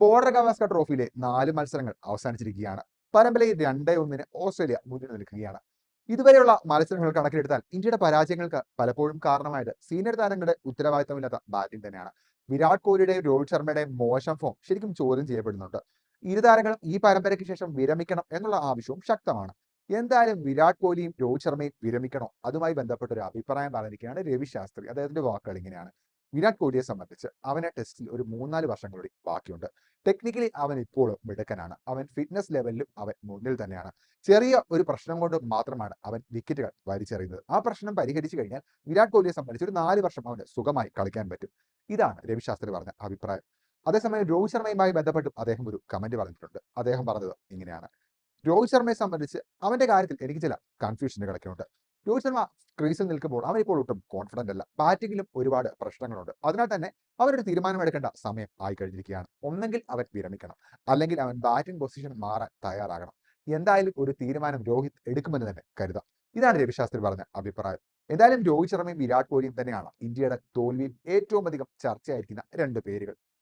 Border Gavaskar ട്രോഫിയിലെ നാല് മത്സരങ്ങൾ അവസാനിച്ചിരിക്കുകയാണ്. പരമ്പരയിൽ രണ്ടേ ഒന്നിന് ഓസ്ട്രേലിയ മുന്നിൽ നിൽക്കുകയാണ്. ഇതുവരെയുള്ള മത്സരങ്ങൾ കണക്കിലെടുത്താൽ ഇന്ത്യയുടെ പരാജയങ്ങൾക്ക് പലപ്പോഴും കാരണമായത് സീനിയർ താരങ്ങളുടെ ഉത്തരവാദിത്തമില്ലാത്ത ബാറ്റിംഗ് തന്നെയാണ്. വിരാട് കോഹ്ലിയുടെയും രോഹിത് ശർമ്മയുടെയും മോശം ഫോം ശരിക്കും ചോദ്യം ചെയ്യപ്പെടുന്നുണ്ട്. ഇരു താരങ്ങളും ഈ പരമ്പരയ്ക്ക് ശേഷം വിരമിക്കണം എന്നുള്ള ആവശ്യവും ശക്തമാണ്. എന്തായാലും വിരാട് കോഹ്ലിയും രോഹിത് ശർമ്മയും വിരമിക്കണോ? അതുമായി ബന്ധപ്പെട്ട ഒരു അഭിപ്രായം പറഞ്ഞിരിക്കുകയാണ് രവി ശാസ്ത്രി. അദ്ദേഹത്തിന്റെ വാക്കുകൾ ഇങ്ങനെയാണ്. വിരാട് കോഹ്ലിയെ സംബന്ധിച്ച് അവനെ ടെസ്റ്റിൽ ഒരു മൂന്നാൽ വർഷം കൂടി ബാക്കിയുണ്ട്. ടെക്നിക്കലി അവൻ ഇപ്പോഴും മിടുക്കനാണ്. അവൻ ഫിറ്റ്നസ് ലെവലിലും അവൻ മുന്നിൽ തന്നെയാണ്. ചെറിയ ഒരു പ്രശ്നം കൊണ്ട് മാത്രമാണ് അവൻ വിക്കറ്റുകൾ വലിച്ചെറിയുന്നത്. ആ പ്രശ്നം പരിഹരിച്ചു കഴിഞ്ഞാൽ വിരാട് കോഹ്ലിയെ സംബന്ധിച്ച് ഒരു നാല് വർഷം അവന് സുഖമായി കളിക്കാൻ പറ്റും. ഇതാണ് രവിശാസ്ത്രി പറഞ്ഞ അഭിപ്രായം. അതേസമയം രോഹിത് ശർമ്മയുമായി ബന്ധപ്പെട്ടും അദ്ദേഹം ഒരു കമന്റ് പറഞ്ഞിട്ടുണ്ട്. അദ്ദേഹം പറഞ്ഞത് ഇങ്ങനെയാണ്. രോഹിത് ശർമ്മയെ സംബന്ധിച്ച് അവന്റെ കാര്യത്തിൽ എനിക്ക് ചില കൺഫ്യൂഷനുകളൊക്കെ ഉണ്ട്. രോഹിത് ശർമ്മ ക്രീസിൽ നിൽക്കുമ്പോൾ അവൻ ഇപ്പോൾ ഒട്ടും കോൺഫിഡന്റ് അല്ല. ബാറ്റിംഗിലും ഒരുപാട് പ്രശ്നങ്ങളുണ്ട്. അതിനാൽ തന്നെ അവരൊരു തീരുമാനമെടുക്കേണ്ട സമയം ആയി കഴിഞ്ഞിരിക്കുകയാണ്. ഒന്നെങ്കിൽ അവൻ വിരമിക്കണം. അല്ലെങ്കിൽ അവൻ ബാറ്റിംഗ് പൊസിഷൻ മാറാൻ തയ്യാറാകണം. എന്തായാലും ഒരു തീരുമാനം രോഹിത് എടുക്കുമെന്ന് തന്നെ കരുതാം. ഇതാണ് രവിശാസ്ത്രി പറഞ്ഞ അഭിപ്രായം. എന്തായാലും രോഹിത് ശർമ്മയും വിരാട് കോഹ്ലിയും തന്നെയാണ് ഇന്ത്യയുടെ തോൽവിയിൽ ഏറ്റവും അധികം ചർച്ചയായിരിക്കുന്ന രണ്ട് പേരുകൾ.